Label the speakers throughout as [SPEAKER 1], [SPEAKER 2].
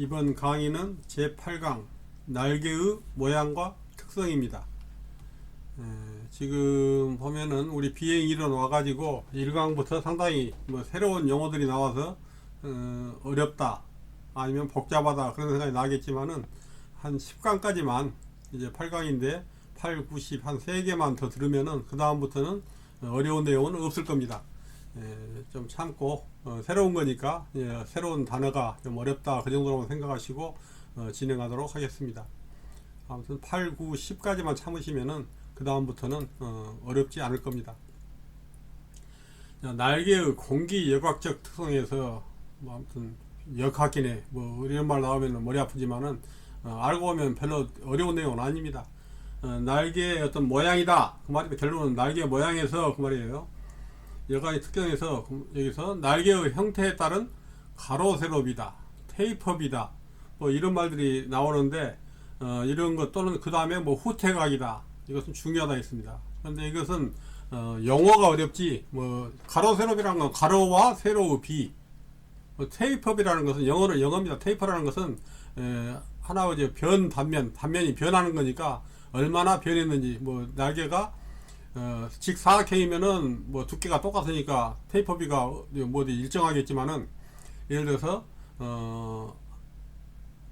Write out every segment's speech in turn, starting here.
[SPEAKER 1] 이번 강의는 제8강 날개의 모양과 특성입니다. 에, 지금 보면은 우리 비행 이론 와가지고 1강부터 상당히 뭐 새로운 용어들이 나와서 어, 어렵다 아니면 복잡하다 그런 생각이 나겠지만은 한 10강까지만 이제 8강인데 8, 90, 한 3개만 더 들으면은 그 다음부터는 어려운 내용은 없을 겁니다. 예, 좀 참고 어, 새로운 거니까 예, 새로운 단어가 좀 어렵다 그 정도로만 생각하시고 어, 진행하도록 하겠습니다. 아무튼 8, 9, 10까지만 참으시면은 그 다음부터는 어, 어렵지 않을 겁니다. 자, 날개의 공기 여곽적 특성에서 뭐 아무튼 역학기네 뭐 이런 말 나오면 머리 아프지만은 어, 알고 보면 별로 어려운 내용은 아닙니다. 어, 날개의 어떤 모양이다 그 말이 결론은 날개 모양에서 그 말이에요. 여가지 특징에서 여기서 날개의 형태에 따른 가로 세로비다, 테이퍼비다, 뭐 이런 말들이 나오는데 어, 이런 것 또는 그 다음에 뭐 후퇴각이다 이것은 중요하다 했습니다. 그런데 이것은 어, 용어가 어렵지 뭐 가로 세로비라는 건 가로와 세로의 비, 뭐 테이퍼비라는 것은 영어는 영어입니다. 테이퍼라는 것은 에, 하나 이제 변 단면 단면이 변하는 거니까 얼마나 변했는지 뭐 날개가 어, 직사각형이면은 뭐 두께가 똑같으니까 테이퍼비가 뭐 어디 일정하겠지만은 예를 들어서 어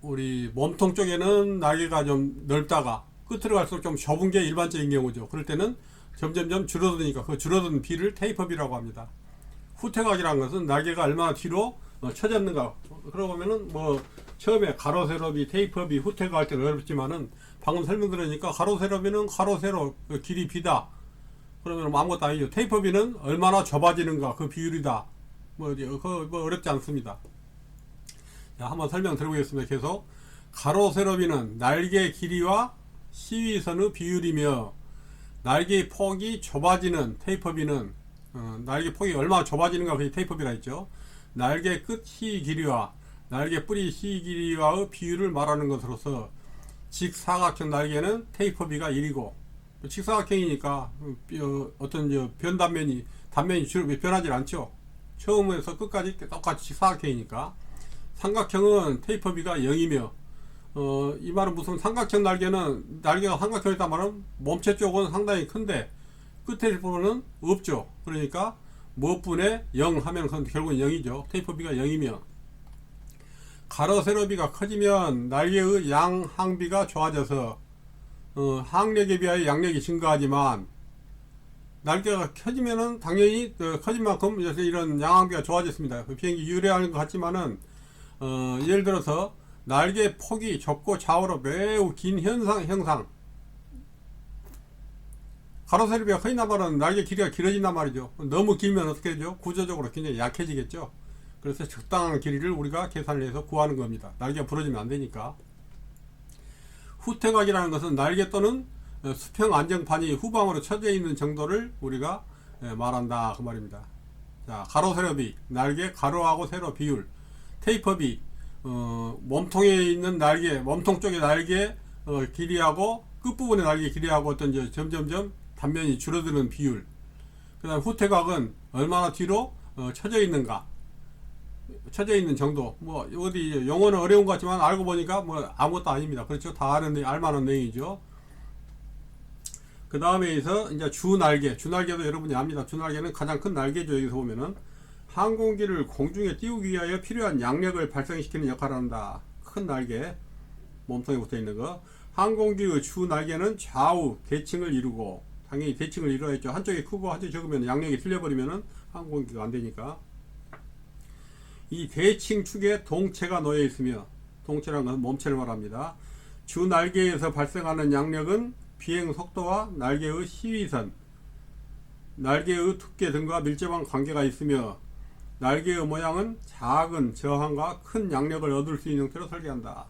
[SPEAKER 1] 우리 몸통 쪽에는 날개가 좀 넓다가 끝으로 갈수록 좀 좁은 게 일반적인 경우죠. 그럴 때는 점점점 줄어드니까 그 줄어든 비를 테이퍼비라고 합니다. 후퇴각이라는 것은 날개가 얼마나 뒤로 어, 쳐졌는가. 그러고 보면은 뭐 처음에 가로 세로비, 테이퍼비, 후퇴각 할 때는 어렵지만은 방금 설명드리니까 가로 세로비는 가로 세로 그 길이 비다. 그러면 뭐 아무것도 아니죠. 테이퍼비는 얼마나 좁아지는가 그 비율이다. 뭐, 그, 뭐 어렵지 않습니다. 자, 한번 설명 드려보겠습니다. 계속 가로 세로비는 날개 길이와 시위선의 비율이며 날개 폭이 좁아지는 테이퍼비는 어, 날개 폭이 얼마나 좁아지는가 그게 테이퍼비라 했죠. 날개 끝시 길이와 날개 뿌리 시 길이와의 비율을 말하는 것으로서 직사각형 날개는 테이퍼비가 1이고 직사각형이니까 어, 어떤 저 변단면이 단면이 주로 변하지 않죠. 처음에서 끝까지 똑같이 직사각형이니까 삼각형은 테이퍼비가 0이며 어, 이 말은 무슨 삼각형 날개는 날개가 삼각형이다 말은 몸체 쪽은 상당히 큰데 끝에 부분은 없죠. 그러니까 무엇분의 0 하면 그건 결국은 0이죠. 테이퍼비가 0이며 가로 세로비가 커지면 날개의 양항비가 좋아져서 어, 항력에 비하여 양력이 증가하지만 날개가 켜지면은 당연히 어, 커진 만큼 이런 양항비가 좋아졌습니다. 그 비행기 유래하는 것 같지만은 어, 예를 들어서 날개 폭이 좁고 좌우로 매우 긴 현상 형상 가로세로비가 커진단 말은 날개 길이가 길어진단 말이죠. 너무 길면 어떻게 되죠? 구조적으로 굉장히 약해지겠죠. 그래서 적당한 길이를 우리가 계산을 해서 구하는 겁니다. 날개가 부러지면 안 되니까. 후퇴각이라는 것은 날개 또는 어, 수평 안정판이 후방으로 쳐져 있는 정도를 우리가 예, 말한다. 그 말입니다. 자 가로 세로비 날개 가로하고 세로 비율 테이퍼비 어, 몸통에 있는 날개 몸통 쪽의 날개 어, 길이하고 끝부분의 날개 길이하고 어떤 저 점점점 단면이 줄어드는 비율. 그 다음 후퇴각은 얼마나 뒤로 어, 쳐져 있는가 쳐져 있는 정도. 뭐 어디 용어는 어려운 것 같지만 알고 보니까 뭐 아무것도 아닙니다. 그렇죠? 다 아는 알만한 내용이죠. 그 다음에서 이제 주 날개. 주 날개도 여러분이 압니다. 주 날개는 가장 큰 날개죠. 여기서 보면은. 항공기를 공중에 띄우기 위하여 필요한 양력을 발생시키는 역할을 한다. 큰 날개. 몸통에 붙어 있는 거. 항공기의 주 날개는 좌우 대칭을 이루고 당연히 대칭을 이루어야죠. 한쪽이 크고 한쪽이 적으면 양력이 틀려버리면은 항공기가 안 되니까 이 대칭 축에 동체가 놓여 있으며 동체라는 것은 몸체를 말합니다. 주 날개에서 발생하는 양력은 비행 속도와 날개의 시위선, 날개의 두께 등과 밀접한 관계가 있으며 날개의 모양은 작은 저항과 큰 양력을 얻을 수 있는 형태로 설계한다.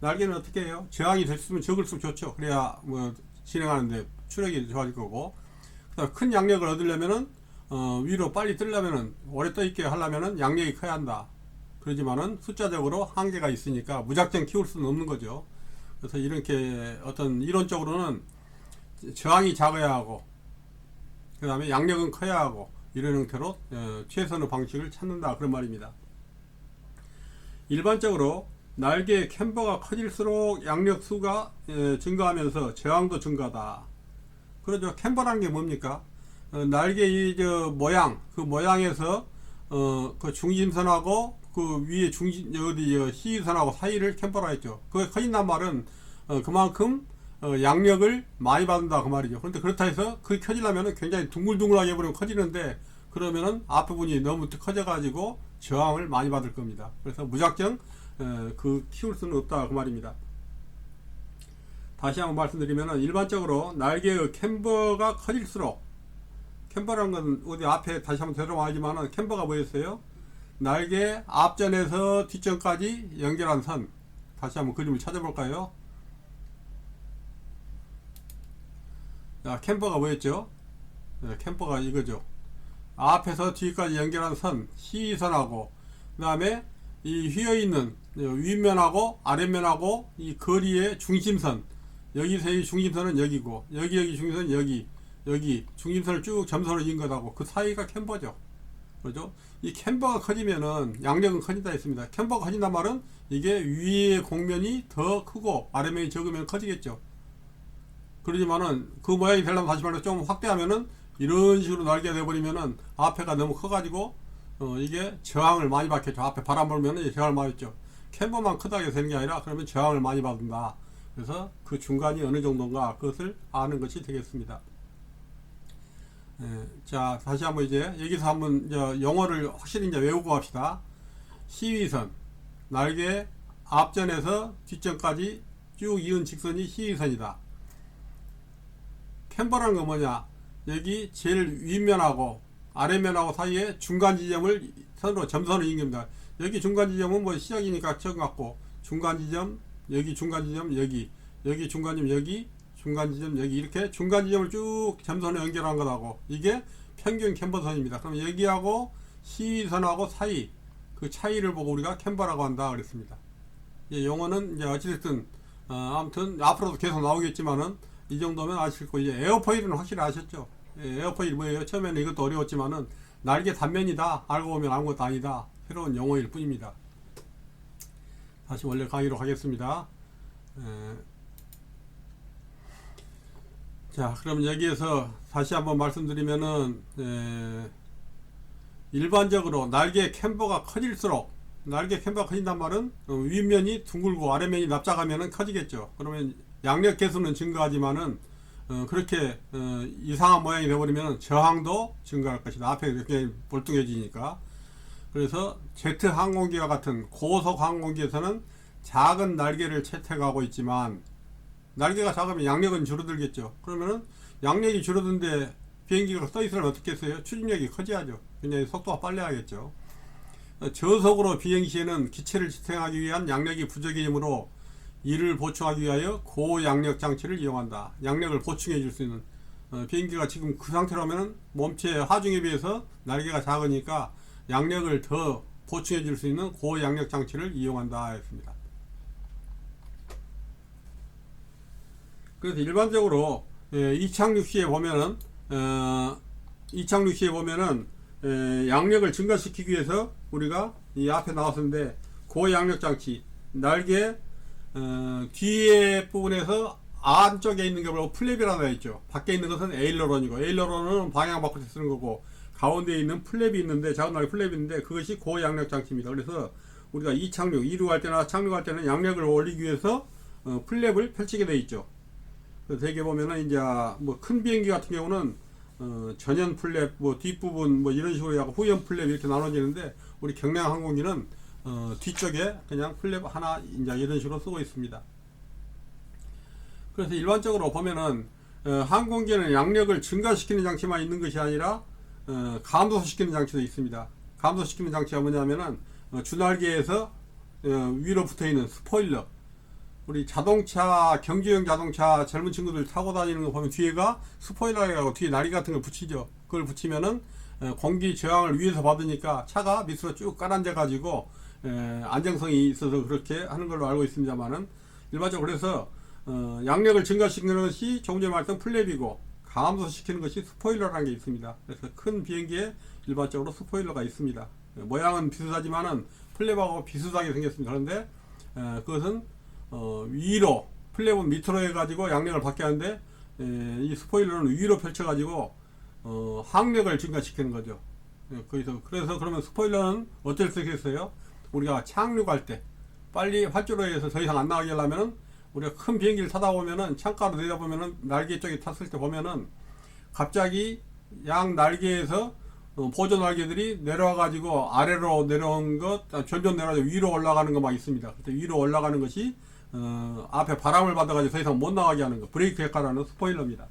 [SPEAKER 1] 날개는 어떻게 해요? 저항이 됐으면 적을수록 좋죠. 그래야 뭐 진행하는데 추력이 좋아질 거고. 그다음 큰 양력을 얻으려면은 어, 위로 빨리 뜨려면은 오래 떠 있게 하려면은 양력이 커야 한다. 그러지만은 숫자적으로 한계가 있으니까 무작정 키울 수는 없는 거죠. 그래서 이렇게 어떤 이론적으로는 저항이 작아야 하고 그 다음에 양력은 커야 하고 이런 형태로 어, 최선의 방식을 찾는다 그런 말입니다. 일반적으로 날개 캠버가 커질수록 양력 수가 예, 증가하면서 저항도 증가다. 그러죠. 캠버라는 게 뭡니까? 어, 날개 이 저 모양 그 모양에서 어 그 중심선하고 그 위에 중심 어디 저 시선하고 사이를 캠버라 했죠. 그게 커진단 말은 어, 그만큼 어, 양력을 많이 받는다 그 말이죠. 그런데 그렇다 해서 그게 커지려면은 굉장히 둥글둥글하게 버리면 커지는데 그러면은 앞부분이 너무 커져가지고 저항을 많이 받을 겁니다. 그래서 무작정 어, 그 키울 수는 없다 그 말입니다. 다시 한번 말씀드리면은 일반적으로 날개의 캠버가 커질수록 캠버라는 건 어디 앞에 다시 한번 되돌아와야지만은 캠버가 뭐였어요? 날개 앞전에서 뒷전까지 연결한 선. 다시 한번 그림을 찾아볼까요? 자, 캠버가 뭐였죠? 네, 캠버가 이거죠. 앞에서 뒤까지 연결한 선, 시선하고, 그 다음에 이 휘어있는 윗면하고 아랫면하고 이 거리의 중심선, 여기서 이 중심선은 여기고, 여기, 여기 중심선은 여기, 여기, 중심선을 쭉 점선으로 인 것하고 그 사이가 캠버죠. 그죠? 이 캠버가 커지면은 양력은 커진다 했습니다. 캠버가 커진단 말은 이게 위의 공면이 더 크고 아래면이 적으면 커지겠죠. 그러지만은 그 모양이 되려면 다시 말해서 좀 확대하면은 이런 식으로 날개가 돼버리면은 앞에가 너무 커가지고 어 이게 저항을 많이 받겠죠. 앞에 바람 불면은 저항을 많이 받죠. 캠버만 크다고 되는 게 아니라 그러면 저항을 많이 받는다. 그래서 그 중간이 어느 정도인가 그것을 아는 것이 되겠습니다. 예, 자 다시 한번 이제 여기서 한번 영어를 확실히 이제 외우고 갑시다. 시위선 날개 앞전에서 뒷전까지 쭉 이은 직선이 시위선이다. 캠버라는 건 뭐냐? 여기 제일 윗면하고 아래면하고 사이에 중간 지점을 선으로 점선을 인깁니다. 여기 중간 지점은 뭐 시작이니까 처음 같고 중간 지점 여기 중간 지점 여기 여기 중간 지점 여기 중간 지점 여기 이렇게 중간 지점을 쭉 점선을 연결한 것하고 이게 평균 캠버선입니다. 그럼 여기하고 시선하고 사이 그 차이를 보고 우리가 캠버라고 한다 그랬습니다. 예, 용어는 이제 어찌됐든 어, 아무튼 앞으로도 계속 나오겠지만은 이 정도면 아실 거 이제 에어포일은 확실히 아셨죠? 예, 에어포일 뭐예요? 처음에는 이것도 어려웠지만은 날개 단면이다 알고 보면 아무것도 아니다 새로운 용어일 뿐입니다. 다시 원래 강의로 가겠습니다. 에, 자, 그럼 여기에서 다시 한번 말씀드리면은 에, 일반적으로 날개 캠버가 커질수록 날개 캠버가 커진단 말은 어, 윗면이 둥글고 아래면이 납작하면은 커지겠죠. 그러면 양력 개수는 증가하지만은 어, 그렇게 어, 이상한 모양이 되어버리면 저항도 증가할 것이다. 앞에 이렇게 볼뚱해지니까. 그래서 제트 항공기와 같은 고속 항공기에서는 작은 날개를 채택하고 있지만 날개가 작으면 양력은 줄어들겠죠. 그러면은 양력이 줄어든데 비행기가 써 있으면 어떻게 했어요? 추진력이 커져야죠. 굉장히 속도가. 어, 저속으로 비행 시에는 기체를 지탱하기 위한 양력이 부족이므로 이를 보충하기 위하여 고양력 장치를 이용한다. 양력을 보충해 줄 수 있는 어, 비행기가 지금 그 상태라면 몸체 하중에 비해서 날개가 작으니까 양력을 더 보충해 줄 수 있는 고양력 장치를 이용한다 했습니다. 그래서 일반적으로 예, 이착륙 시에 보면은 어, 이착륙 시에 보면은 에, 양력을 증가시키기 위해서 우리가 이 앞에 나왔었는데 고양력 장치 날개 어, 뒤에 부분에서 안쪽에 있는 게 바로 플랩이라고 되어 있죠. 밖에 있는 것은 에일러론이고 에일러론은 방향 바꿀 때 쓰는 거고 가운데 있는 플랩이 있는데 작은 날개 플랩이 있는데 그것이 고양력 장치입니다. 그래서 우리가 이착륙 이륙할 때나 착륙할 때는 양력을 올리기 위해서 어, 플랩을 펼치게 되어 있죠. 대개 보면은 이제 뭐 큰 비행기 같은 경우는 어, 전연 플랩 뭐 뒷부분 뭐 이런 식으로 하고 후연 플랩 이렇게 나눠지는데 우리 경량 항공기는 어, 뒤쪽에 그냥 플랩 하나 이제 이런 식으로 쓰고 있습니다. 그래서 일반적으로 보면은 어, 항공기는 양력을 증가시키는 장치만 있는 것이 아니라 어, 감소시키는 장치도 있습니다. 감소시키는 장치가 뭐냐면은 어, 주날개에서 어, 위로 붙어 있는 스포일러 우리 자동차 경주용 자동차 젊은 친구들 타고 다니는 거 보면 뒤에가 스포일러라고 뒤에 나리 같은 걸 붙이죠. 그걸 붙이면은 에, 공기 저항을 위에서 받으니까 차가 밑으로 쭉 깔아앉아 가지고 안정성이 있어서 그렇게 하는 걸로 알고 있습니다만은 일반적으로 그래서 어, 양력을 증가시키는 것이 조금 전에 말했던 플랩이고 감소시키는 것이 스포일러라는 게 있습니다. 그래서 큰 비행기에 일반적으로 스포일러가 있습니다. 모양은 비슷하지만은 플랩하고 비슷하게 생겼습니다. 그런데 에, 그것은 어, 위로 플랩은 밑으로 해가지고 양력을 받게 하는데 에, 이 스포일러는 위로 펼쳐가지고 어, 항력을 증가시키는 거죠. 예, 거기서 그래서 그러면 스포일러는 어쩔 수 있겠어요? 우리가 착륙할 때 빨리 활주로에서 더 이상 안 나가게 하려면은 우리가 큰 비행기를 타다 보면은 창가로 내려보면은 날개 쪽에 탔을 때 보면은 갑자기 양 날개에서 어, 보조 날개들이 내려와 가지고 아래로 내려온 것 아, 점점 내려가지고 위로 올라가는 거 막 있습니다. 그때 위로 올라가는 것이 어, 앞에 바람을 받아가지고 더 이상 못 나가게 하는 거 브레이크 하는 스포일러입니다.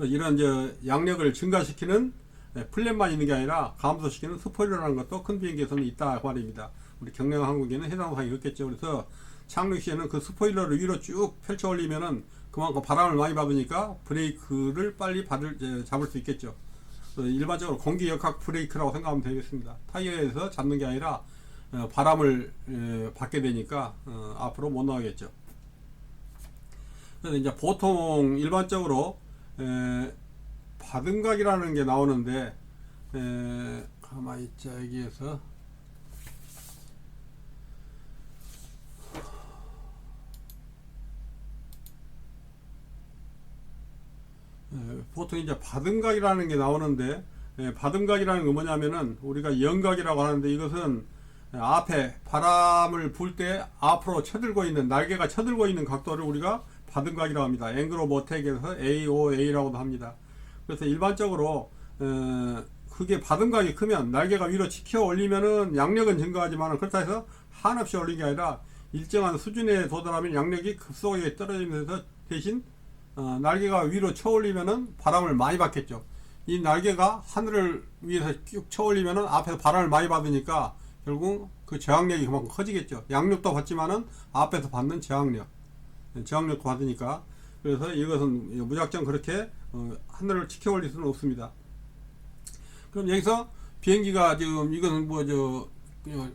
[SPEAKER 1] 이런 이제 양력을 증가시키는 예, 플랫만 있는 게 아니라 감소시키는 스포일러라는 것도 큰 비행기에서는 있다 그 말입니다. 우리 경량 항공기는 해당 사항이 없겠죠. 그래서 착륙 시에는 그 스포일러를 위로 쭉 펼쳐 올리면은 그만큼 바람을 많이 받으니까 브레이크를 빨리 받을 예, 잡을 수 있겠죠. 일반적으로 공기 역학 브레이크라고 생각하면 되겠습니다. 타이어에서 잡는 게 아니라 어, 바람을 예, 받게 되니까 어, 앞으로 못 나가겠죠. 그래서 이제 보통 일반적으로 에, 바등각이라는 게 나오는데 에, 가만히 있자 여기에서 에, 보통 이제 바등각이라는 게 나오는데 에, 바등각이라는 건 뭐냐면은 우리가 영각이라고 하는데 이것은 앞에 바람을 불 때 앞으로 쳐들고 있는 날개가 쳐들고 있는 각도를 우리가 바등각이라고 합니다. 앵그로 모텍에서 AOA라고도 합니다. 그래서 일반적으로 어, 그게 바등각이 크면 날개가 위로 치켜 올리면은 양력은 증가하지만 그렇다 해서 한없이 올린 게 아니라 일정한 수준에 도달하면 양력이 급속하게 떨어지면서 대신 어, 날개가 위로 쳐 올리면은 바람을 많이 받겠죠. 이 날개가 하늘을 위에서 쭉 쳐 올리면은 앞에서 바람을 많이 받으니까 결국 그 저항력이 그만큼 커지겠죠. 양력도 받지만은 앞에서 받는 저항력, 저항력도 받으니까 그래서 이것은 무작정 그렇게 어, 하늘을 치켜 올릴 수는 없습니다. 그럼 여기서 비행기가 지금 이거는 뭐저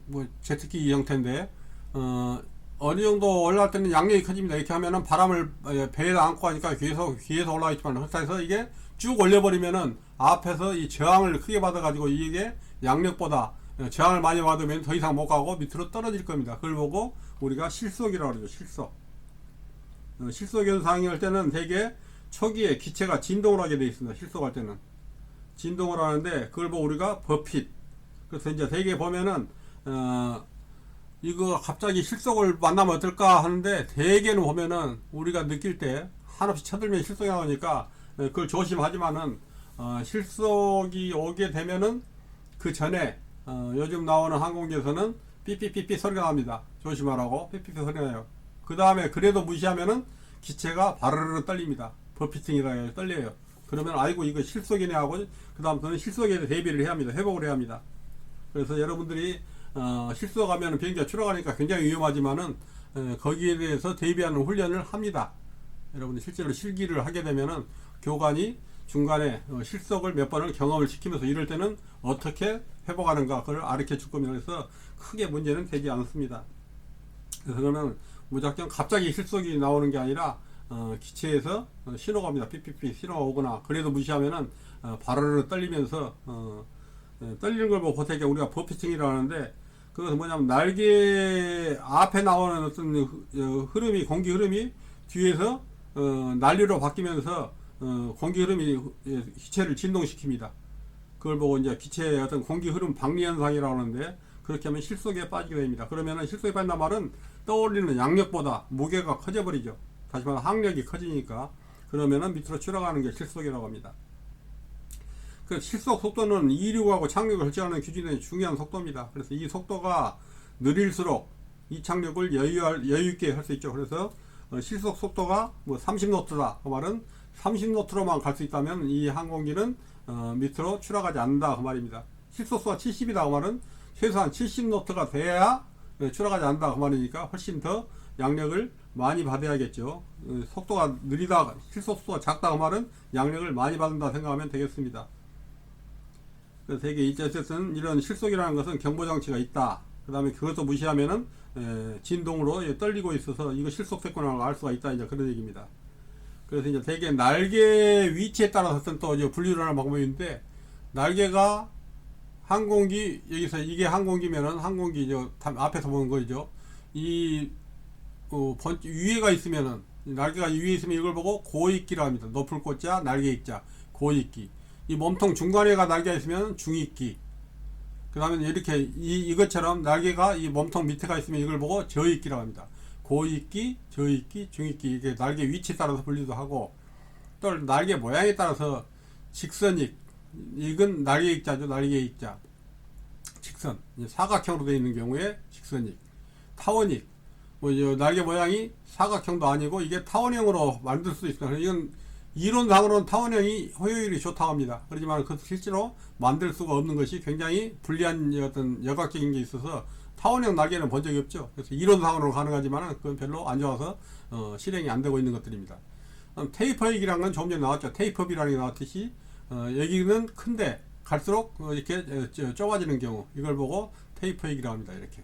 [SPEAKER 1] 뭐 제트기 형태인데 어 어느 정도 올라갈 때는 양력이 커집니다. 이렇게 하면은 바람을 어, 배에다 안고 하니까 계속 위에서 올라가있지만 그래서 이게 쭉 올려버리면은 앞에서 이 저항을 크게 받아가지고 이게 양력보다 저항을 많이 받으면 더 이상 못 가고 밑으로 떨어질 겁니다. 그걸 보고 우리가 실속이라고 그러죠. 실속. 어, 실속 현상이 할 때는 대개 초기에 기체가 진동을 하게 되어 있습니다. 실속할 때는. 진동을 하는데 그걸 보고 우리가 버핏. 그래서 이제 대개 보면은 어 이거 갑자기 실속을 만나면 어떨까 하는데 대개는 보면은 우리가 느낄 때 한없이 쳐들면 실속이 나오니까 어, 그걸 조심하지만은 어 실속이 오게 되면은 그 전에 어 요즘 나오는 항공기에서는 삐삐삐삐 소리가 납니다. 조심하라고 삐삐삐 소리가 나요. 그 다음에 그래도 무시하면은 기체가 바르르 떨립니다. 버피팅이라 해요. 떨려요. 그러면 아이고 이거 실속이네 하고 그 다음부터는 실속에 대비를 해야 합니다. 회복을 해야 합니다. 그래서 여러분들이 어, 실속하면 비행기가 추락하니까 굉장히 위험하지만은 에, 거기에 대해서 대비하는 훈련을 합니다. 여러분들 실제로 실기를 하게 되면은 교관이 중간에 어, 실속을 몇 번을 경험을 시키면서 이럴 때는 어떻게 회복하는가 그걸 가르쳐 줄 겁니다. 그래서 크게 문제는 되지 않습니다. 그래서 그거는 무작정 갑자기 실속이 나오는 게 아니라 어, 기체에서 어, 신호가 옵니다. 삐삐삐 신호가 오거나 그래도 무시하면은 어, 바르르 떨리면서 어, 예, 떨리는 걸 보고 보통 우리가 버피팅이라고 하는데 그것은 뭐냐면 날개 앞에 나오는 어떤 흐- 어, 흐름이 공기 흐름이 뒤에서 어, 난리로 바뀌면서 어, 공기 흐름이 예, 기체를 진동시킵니다. 그걸 보고 이제 기체의 어떤 공기 흐름 박리 현상이라고 하는데 그렇게 하면 실속에 빠지게 됩니다. 그러면은 실속에 빠진단 말은 떠올리는 양력보다 무게가 커져 버리죠. 다시 말해 항력이 커지니까 그러면은 밑으로 추락하는 게 실속이라고 합니다. 그 실속 속도는 이륙하고 착륙을 결정하는 기준의 중요한 속도입니다. 그래서 이 속도가 느릴수록 이 착륙을 여유 여유 있게 할 수 있죠. 그래서 어, 실속 속도가 뭐 30노트다. 그 말은 30노트로만 갈 수 있다면 이 항공기는 어, 밑으로 추락하지 않는다 그 말입니다. 실속수가 70이다 그 말은 최소한 70노트가 돼야 예, 추락하지 않는다 그 말이니까 훨씬 더 양력을 많이 받아야겠죠. 어, 속도가 느리다 실속수가 작다 그 말은 양력을 많이 받는다 생각하면 되겠습니다. 그래서 되게 이제어쨌든 이런 실속이라는 것은 경보장치가 있다. 그 다음에 그것도 무시하면은 에, 진동으로 예, 떨리고 있어서 이거 실속됐구나 알 수가 있다 이제 그런 얘기입니다. 그래서 이제 대개 날개 위치에 따라서 또 이제 분류를 하는 방법이 있는데 날개가 항공기 여기서 이게 항공기면은 항공기 저 앞에서 보는 거죠. 이 어, 번, 위에가 있으면은 날개가 위에 있으면 이걸 보고 고익기라 합니다. 높을 꽃자 날개 익자 고익기. 이 몸통 중간에가 날개가 있으면 중익기. 그 다음에 이렇게 이, 이것처럼 날개가 이 몸통 밑에가 있으면 이걸 보고 저익기라고 합니다. 고익기, 저익기, 중익기 이게 날개 위치에 따라서 분리도 하고 또 날개 모양에 따라서 직선익 이건 날개 익자죠. 날개 익자. 직선 사각형으로 되어 있는 경우에 직선익. 타원익 뭐이 날개 모양이 사각형도 아니고 이게 타원형으로 만들 수 있습니다. 그래서 이건 이론상으로는 타원형이 효율이 좋다고 합니다. 그렇지만 그 실제로 만들 수가 없는 것이 굉장히 불리한 어떤 여각적인 게 있어서 타원형 날개는 본 적이 없죠. 그래서 이론상으로는 가능하지만 그건 별로 안 좋아서 어, 실행이 안 되고 있는 것들입니다. 음, 테이퍼익이라는 건 조금 전에 나왔죠. 테이퍼비라는 게 나왔듯이 어, 여기는 큰데 갈수록 어, 이렇게 어, 저- 좁아지는 경우 이걸 보고 테이퍼익이라고 합니다. 이렇게.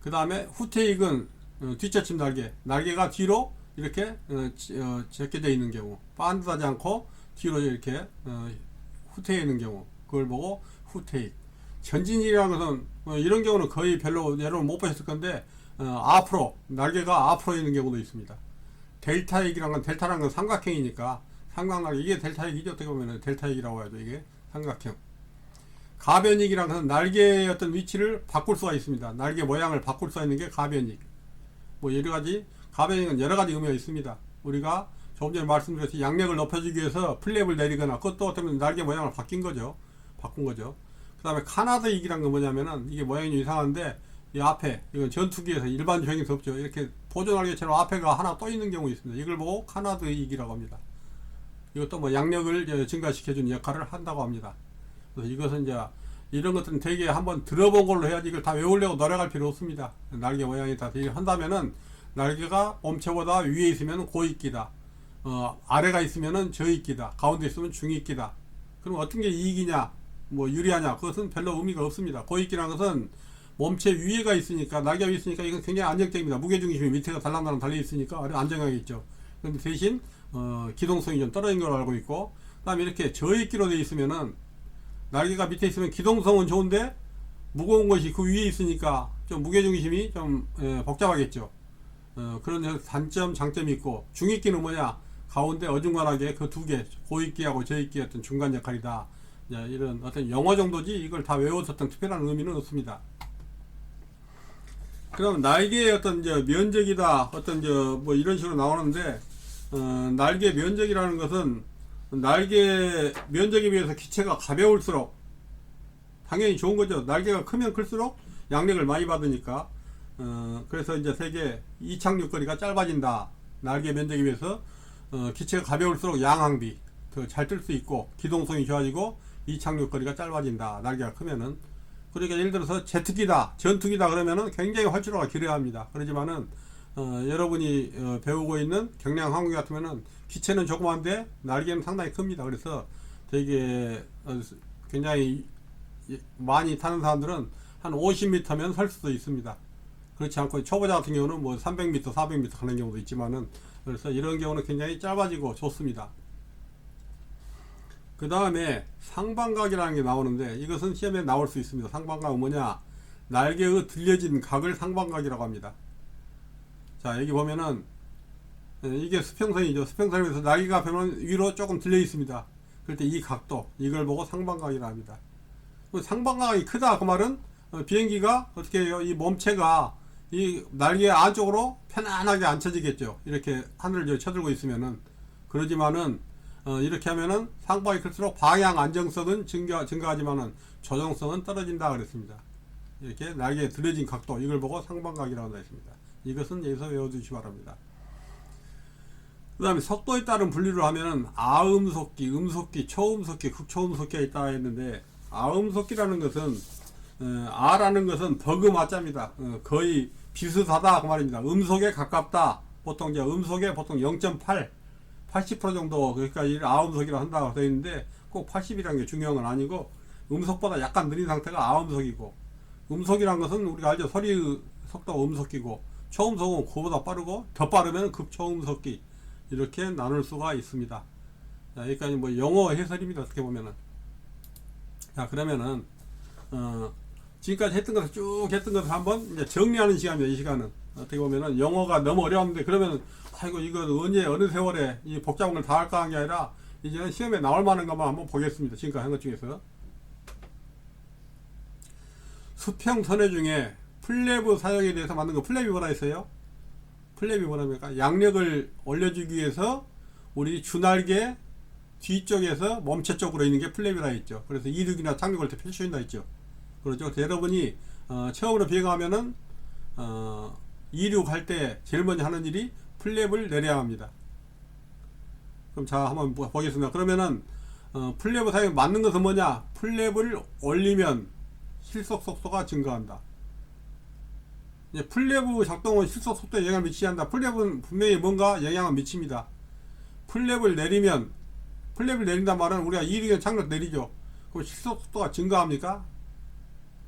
[SPEAKER 1] 그 다음에 후테익은 어, 뒷받침 날개 날개가 뒤로 이렇게 어, 지- 어, 제껴져 있는 경우 반듯하지 않고 뒤로 이렇게 어, 후퇴해 있는 경우 그걸 보고 후테익 전진이라는 것은 어, 이런 경우는 거의 별로 여러분 못 보셨을 건데 어, 앞으로 날개가 앞으로 있는 경우도 있습니다 델타익이란 건 델타라는 건 삼각형이니까 삼각날개 이게 델타익이죠 어떻게 보면 델타익이라고 하죠 이게 삼각형 가변익이란 것은 날개의 어떤 위치를 바꿀 수가 있습니다. 날개 모양을 바꿀 수가 있는 게 가변익. 뭐 여러 가지 가변익은 여러 가지 의미가 있습니다. 우리가 조금 전에 말씀드렸듯이 양력을 높여주기 위해서 플랩을 내리거나 그것도 어떻게 보면 날개 모양을 바뀐 거죠. 바꾼 거죠. 그 다음에 카나다익이란 건 뭐냐면은 이게 모양이 좀 이상한데 이 앞에 이건 전투기에서 일반 주행에서 없죠. 이렇게 보조날개처럼 앞에가 하나 또 있는 경우 있습니다. 이걸 보고 카나다익이라고 합니다. 이것도 뭐 양력을 증가시켜주는 역할을 한다고 합니다. 그래서 이것은 이제 이런 것들은 되게 한번 들어본 걸로 해야지 이걸 다 외우려고 노력할 필요 없습니다. 날개 모양이 다 한다면은 날개가 몸체보다 위에 있으면 고익기다. 어, 아래가 있으면은 저익기다. 가운데 있으면 중익기다. 그럼 어떤 게 이익이냐, 뭐 유리하냐, 그것은 별로 의미가 없습니다. 고익기라는 것은 몸체 위에가 있으니까, 위에 있으니까 이건 굉장히 안정적입니다. 무게중심이 밑에가 달랑달랑 달려 있으니까 아주 안정하게 있죠. 그런데 대신, 어, 기동성이 좀 떨어진 걸로 알고 있고, 그 다음에 이렇게 저익기로 되어 있으면은 날개가 밑에 있으면 기동성은 좋은데 무거운 것이 그 위에 있으니까 좀 무게중심이 좀 예, 복잡하겠죠. 어, 그런 단점, 장점이 있고 중익기는 뭐냐? 가운데 어중간하게 그 두 개, 고익기하고 저익기 어떤 중간 역할이다. 야, 이런 어떤 영어 정도지 이걸 다 외웠었던 특별한 의미는 없습니다. 그럼 날개의 어떤 저 면적이다, 어떤 저뭐 이런 식으로 나오는데 어, 날개 면적이라는 것은 날개 면적에 비해서 기체가 가벼울수록 당연히 좋은 거죠. 날개가 크면 클수록 양력을 많이 받으니까. 어, 그래서 이제 세계 이착륙 거리가 짧아진다. 날개 면적에 비해서 어, 기체가 가벼울수록 양항비 더 잘 뜰 수 있고 기동성이 좋아지고 이 착륙 거리가 짧아진다. 날개가 크면은 그러니까 예를 들어서 제트기다, 전투기다 그러면은 굉장히 활주로가 길어야 합니다. 그러지만은 어, 여러분이 어, 배우고 있는 경량 항공기 같으면은 기체는 조그만데 날개는 상당히 큽니다. 그래서 되게 어, 굉장히 이- 많이 타는 사람들은 한 50m면 설 수도 있습니다. 그렇지 않고 초보자 같은 경우는 뭐 300m, 400m 가는 경우도 있지만은 그래서 이런 경우는 굉장히 짧아지고 좋습니다. 그 다음에 상반각이라는 게 나오는데 이것은 시험에 나올 수 있습니다. 상반각은 뭐냐? 날개의 들려진 각을 상반각이라고 합니다. 자 여기 보면은 예, 이게 수평선이죠. 수평선에서 날개가 보면 위로 조금 들려 있습니다. 그럴 때 이 각도 이걸 보고 상반각이라 합니다. 그 상반각이 크다 그 말은 어, 비행기가 어떻게 해요? 이 몸체가 이 날개 안쪽으로 편안하게 앉혀지겠죠. 이렇게 하늘을 쳐들고 있으면은 그러지만은 어, 이렇게 하면은 상방이 클수록 방향 안정성은 증가 증가하지만은 조정성은 떨어진다 그랬습니다. 이렇게 날개에 들어진 각도 이걸 보고 상반각이라고 되어 있습니다. 이것은 여기서 외워두시 기 바랍니다. 그 다음에 속도에 따른 분류를 하면은 아음속기, 음속기, 초음속기, 극초음속기가 있다 했는데 아음속기라는 것은 어, 아라는 것은 버그 맞자입니다. 어, 거의 비슷하다 그 말입니다. 음속에 가깝다. 보통 이제 음속에 보통 0.8, 80% 정도 그러니까 이 아음속이라 한다고 되어 있는데 꼭 80이라는 게 중요한 건 아니고 음속보다 약간 느린 상태가 아음속이고 음속이란 것은 우리가 알죠. 소리 속도가 음속기고 초음속은 그보다 빠르고 더 빠르면 극초음속기 이렇게 나눌 수가 있습니다. 자, 여기까지 뭐 영어 해설입니다. 어떻게 보면은. 자, 그러면은, 어, 지금까지 했던 것을 쭉 했던 것을 한번 이제 정리하는 시간이에요. 이 시간은 어떻게 보면은 영어가 너무 어려웠는데 그러면 아이고 이거 언제 어느 세월에 이 복잡한 걸 다 할까 한 게 아니라 이제는 시험에 나올 만한 것만 한번 보겠습니다. 지금까지 한 것 중에서 수평 선회 중에 플랩 사용에 대해서 만든 거 플랩이 뭐라 했어요? 플랩이 뭐랍니까? 양력을 올려주기 위해서 우리 주날개 뒤쪽에서 몸체 쪽으로 있는 게 플랩이라 했죠. 그래서 이륙이나 착륙할 때 펼쳐진다 했죠. 그렇죠. 여러분이 어, 처음으로 비행하면은 어, 이륙 할 때 제일 먼저 하는 일이 플랩을 내려야 합니다. 그럼 자 한번 보- 보겠습니다. 그러면은 어, 플랩을 사용 맞는 것은 뭐냐? 플랩을 올리면 실속 속도가 증가한다. 이제 플랩 작동은 실속 속도에 영향을 미치지 않는다. 플랩은 분명히 뭔가 영향을 미칩니다. 플랩을 내리면 플랩을 내린단 말은 우리가 이륙에 착륙 내리죠. 그럼 실속 속도가 증가합니까?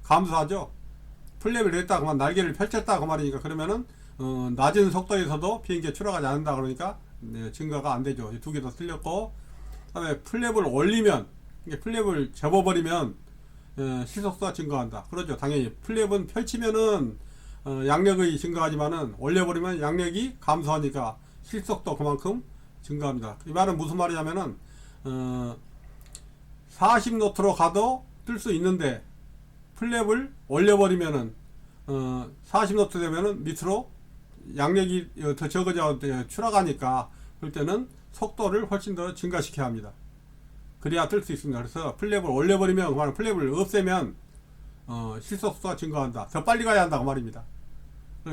[SPEAKER 1] 감소하죠. 플랩을 냈다 그만 날개를 펼쳤다 그 말이니까 그러면은 어, 낮은 속도에서도 비행기가 추락하지 않는다 그러니까 네, 증가가 안 되죠. 두 개 다 틀렸고 그다음에 플랩을 올리면 플랩을 접어버리면 어, 시속도가 증가한다. 그러죠. 당연히 플랩은 펼치면은 어, 양력이 증가하지만은 올려버리면 양력이 감소하니까 실속도 그만큼 증가합니다. 이 말은 무슨 말이냐면은 어, 40노트로 가도 뜰 수 있는데 플랩을 올려버리면은 어, 40노트 되면은 밑으로 양력이 어, 더 적어져 어, 추락하니까 그럴 때는 속도를 훨씬 더 증가시켜야 합니다. 그래야 뜰 수 있습니다. 그래서 플랩을 올려버리면 그만 플랩을 없애면 어, 실속도가 증가한다. 더 빨리 가야 한다고 말입니다.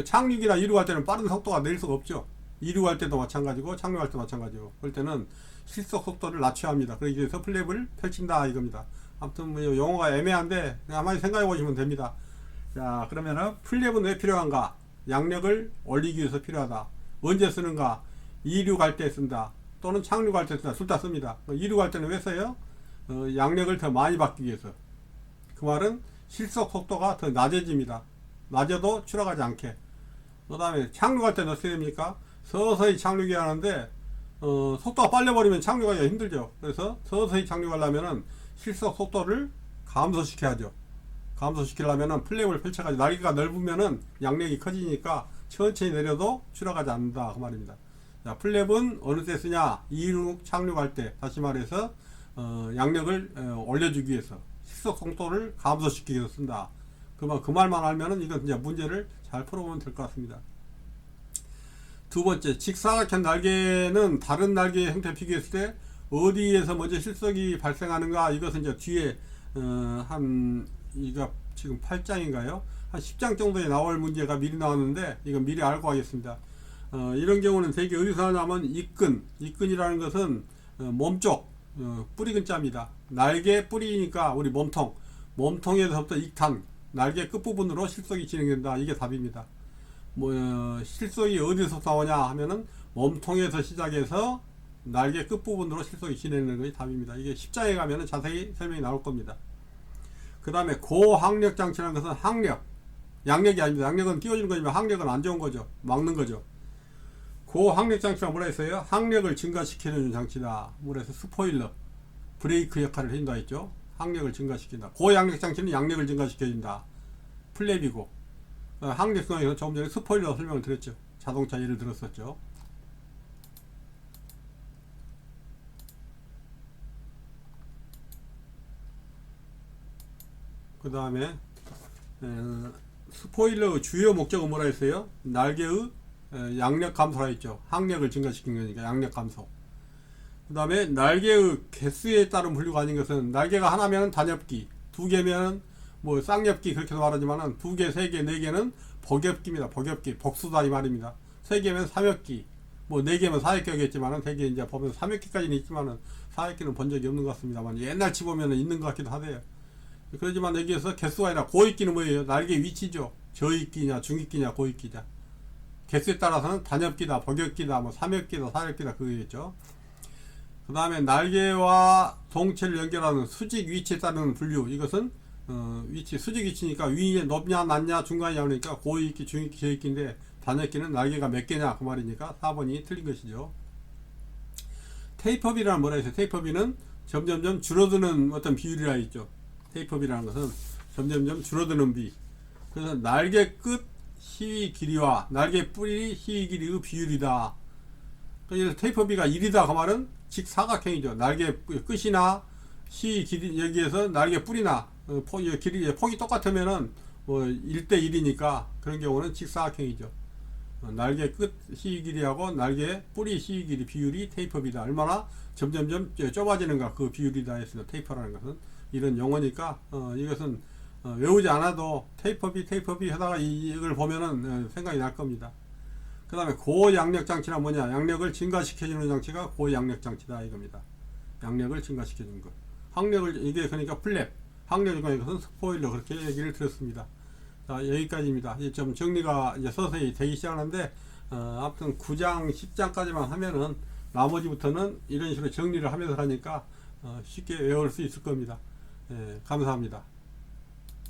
[SPEAKER 1] 착륙이나 이륙할 때는 빠른 속도가 낼 수가 없죠. 이륙할 때도 마찬가지고 착륙할 때도 마찬가지고 그럴 때는 실속 속도를 낮춰야 합니다. 위해서 플랩을 펼친다 이겁니다. 아무튼 뭐 용어가 애매한데 그냥 한마디 생각해 보시면 됩니다. 자 그러면은 플랩은 왜 필요한가? 양력을 올리기 위해서 필요하다. 언제 쓰는가? 이륙할 때 쓴다. 또는 착륙할 때 쓴다. 둘 다 씁니다. 이륙할 때는 왜 써요? 어, 양력을 더 많이 받기 위해서. 그 말은 실속 속도가 더 낮아집니다. 낮아도 추락하지 않게. 그 다음에 착륙할 때는 어떻게 됩니까? 서서히 착륙이 하는데, 어, 속도가 빨려 버리면 착륙하기가 힘들죠. 그래서 서서히 착륙하려면은 실속 속도를 감소시켜야죠. 감소시키려면은 플랩을 펼쳐가지고 날개가 넓으면은 양력이 커지니까 천천히 내려도 추락하지 않는다. 그 말입니다. 자, 플랩은 어느 때 쓰냐? 이륙, 착륙할 때. 다시 말해서, 어, 양력을 어, 올려주기 위해서. 실속 속도를 감소시키기 위해서 쓴다. 그만, 그 말만 알면은 이건 이제 문제를 잘 풀어보면 될 것 같습니다. 두 번째, 직사각형 날개는 다른 날개 형태 비교했을 때 어디에서 먼저 실속이 발생하는가? 이것은 이제 뒤에, 어, 한, 이가 지금 8장인가요? 한 10장 정도에 나올 문제가 미리 나왔는데, 이건 미리 알고 하겠습니다. 어, 이런 경우는 되게 어디서 하냐면 입근, 입근이라는 것은 어, 몸쪽, 어, 뿌리 근자입니다. 날개 뿌리니까 우리 몸통, 몸통에서부터 익탄, 날개 끝부분으로 실속이 진행된다. 이게 답입니다. 뭐 어, 실속이 어디서 나오냐 하면은 몸통에서 시작해서 날개 끝부분으로 실속이 진행되는 것이 답입니다. 이게 10장에 가면은 자세히 설명이 나올 겁니다. 그 다음에 고항력 장치라는 것은 항력, 양력이 아닙니다. 양력은 띄워주는 거지만 항력은 안 좋은 거죠. 막는 거죠. 고항력 장치가 뭐라 했어요? 항력을 증가시키는 장치다. 뭐래서 스포일러, 브레이크 역할을 해준다 했죠. 항력을 증가시킨다. 고양력 장치는 양력을 증가시켜준다. 플랩이고 어, 항력 수강에서 조금 전에 스포일러 설명을 드렸죠. 자동차 예를 들었었죠. 그 다음에 스포일러 주요 목적은 뭐라 했어요? 날개의 에, 양력 감소라 했죠. 항력을 증가시키는 거니까 양력 감소. 그 다음에 날개의 개수에 따른 분류가 아닌 것은 날개가 하나면 단엽기, 두 개면 뭐 쌍엽기 그렇게도 말하지만은 두 개, 세 개, 네 개는 복엽기입니다. 복엽기, 복수다 이 말입니다. 세 개면 삼엽기, 뭐 네 개면 사엽기겠지만은 세 개 이제 보면 삼엽기까지는 있지만은 사엽기는 본 적이 없는 것 같습니다만 옛날 치 보면은 있는 것 같기도 하대요. 그러지만 여기에서 개수가 아니라 고익기는 뭐예요? 날개 위치죠. 저익기냐, 중익기냐, 고익기냐. 개수에 따라서는 단엽기다, 복엽기다, 뭐 삼엽기다, 사엽기다 그거겠죠. 그 다음에 날개와 동체를 연결하는 수직 위치에 따른 분류. 이것은 어, 위치, 수직 위치니까 위에 높냐, 낮냐, 중간이냐 그러니까 고익기, 중익기, 저익기인데 단엽기는 날개가 몇 개냐 그 말이니까 4번이 틀린 것이죠. 테이퍼비라는 뭐라 했어요? 테이퍼비는 점점점 줄어드는 어떤 비율이라 했죠. 테이퍼비라는 것은 점점점 줄어드는 비. 그래서 날개 끝 희위 길이와 날개 뿌리 희위 길이의 비율이다. 그래서 테이퍼비가 1이다 그 말은 직사각형이죠. 날개 뿌- 끝이나 희 길이 여기에서 날개 뿌리나 어, 길이 폭이 똑같으면은 뭐 1대 1이니까 그런 경우는 직사각형이죠. 어, 날개 끝희 길이하고 날개 뿌리 희 길이 비율이 테이퍼비다. 얼마나 점점점 좁- 좁아지는가 그 비율이다 했습니다. 테이퍼라는 것은 이런 용어니까 어, 이것은 어, 외우지 않아도 테이퍼비 테이퍼비 하다가 이- 이걸 보면은 어, 생각이 날 겁니다. 그 다음에 고양력 장치란 뭐냐? 양력을 증가시켜주는 장치가 고양력 장치다 이겁니다. 양력을 증가시켜주는 것. 항력을 이게 그러니까 플랩. 항력을 거는 것은 스포일러 그렇게 얘기를 들었습니다. 자 여기까지입니다. 이제 좀 정리가 이제 서서히 되기 시작하는데 어, 아무튼 9장 10장까지만 하면은 나머지부터는 이런 식으로 정리를 하면서 하니까 어, 쉽게 외울 수 있을 겁니다 예, 감사합니다